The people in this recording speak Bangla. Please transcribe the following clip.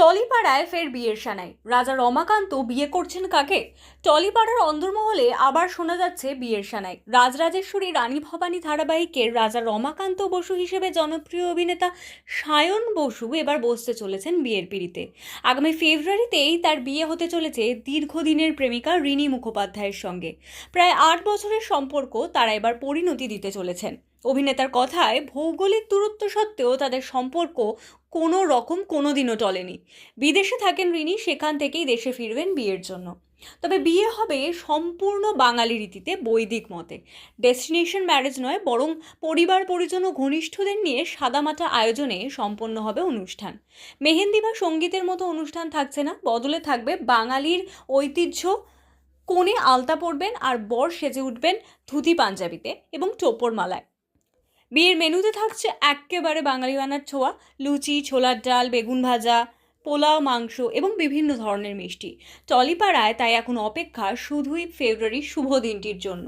টলিপাড়ায় ফের বিয়ের সানাই। রাজা রমাকান্ত বিয়ে করছেন কাকে? টলিপাড়ার অন্দরমহলে আবার শোনা যাচ্ছে বিয়ের সানাই। রাজরাজেশ্বরী রানী ভবানী ধারাবাহিকের রাজা রমাকান্ত বসু হিসেবে জনপ্রিয় অভিনেতা সায়ন বসু এবার বসতে চলেছেন বিয়ের পিড়িতে। আগামী ফেব্রুয়ারিতেই তার বিয়ে হতে চলেছে দীর্ঘদিনের প্রেমিকা রিনি মুখোপাধ্যায়ের সঙ্গে। প্রায় আট বছরের সম্পর্ক তারা এবার পরিণতি দিতে চলেছেন। অভিনেতার কথায় ভৌগোলিক দূরত্ব সত্ত্বেও তাদের সম্পর্ক কোনো রকম কোনো দিনও টলেনি। বিদেশে থাকেন রিনি, সেখান থেকেই দেশে ফিরবেন বিয়ের জন্য। তবে বিয়ে হবে সম্পূর্ণ বাঙালি রীতিতে বৈদিক মতে। ডেস্টিনেশন ম্যারেজ নয়, বরং পরিবার পরিজন ও ঘনিষ্ঠদের নিয়ে সাদামাটা আয়োজনে সম্পন্ন হবে অনুষ্ঠান। মেহেন্দি বা সঙ্গীতের মতো অনুষ্ঠান থাকছে না, বদলে থাকবে বাঙালির ঐতিহ্য। কোণে আলতা পরবেন আর বর সেজে উঠবেন ধুতি পাঞ্জাবিতে এবং টোপর মালায় বিয়ের মেনুতে থাকছে একেবারে বাঙালি বানার ছোঁয়া। লুচি, ছোলার ডাল, বেগুন ভাজা, পোলাও, মাংস এবং বিভিন্ন ধরনের মিষ্টি। টলিপাড়ায় তাই এখন অপেক্ষা শুধুই ফেব্রুয়ারির শুভ দিনটির জন্য।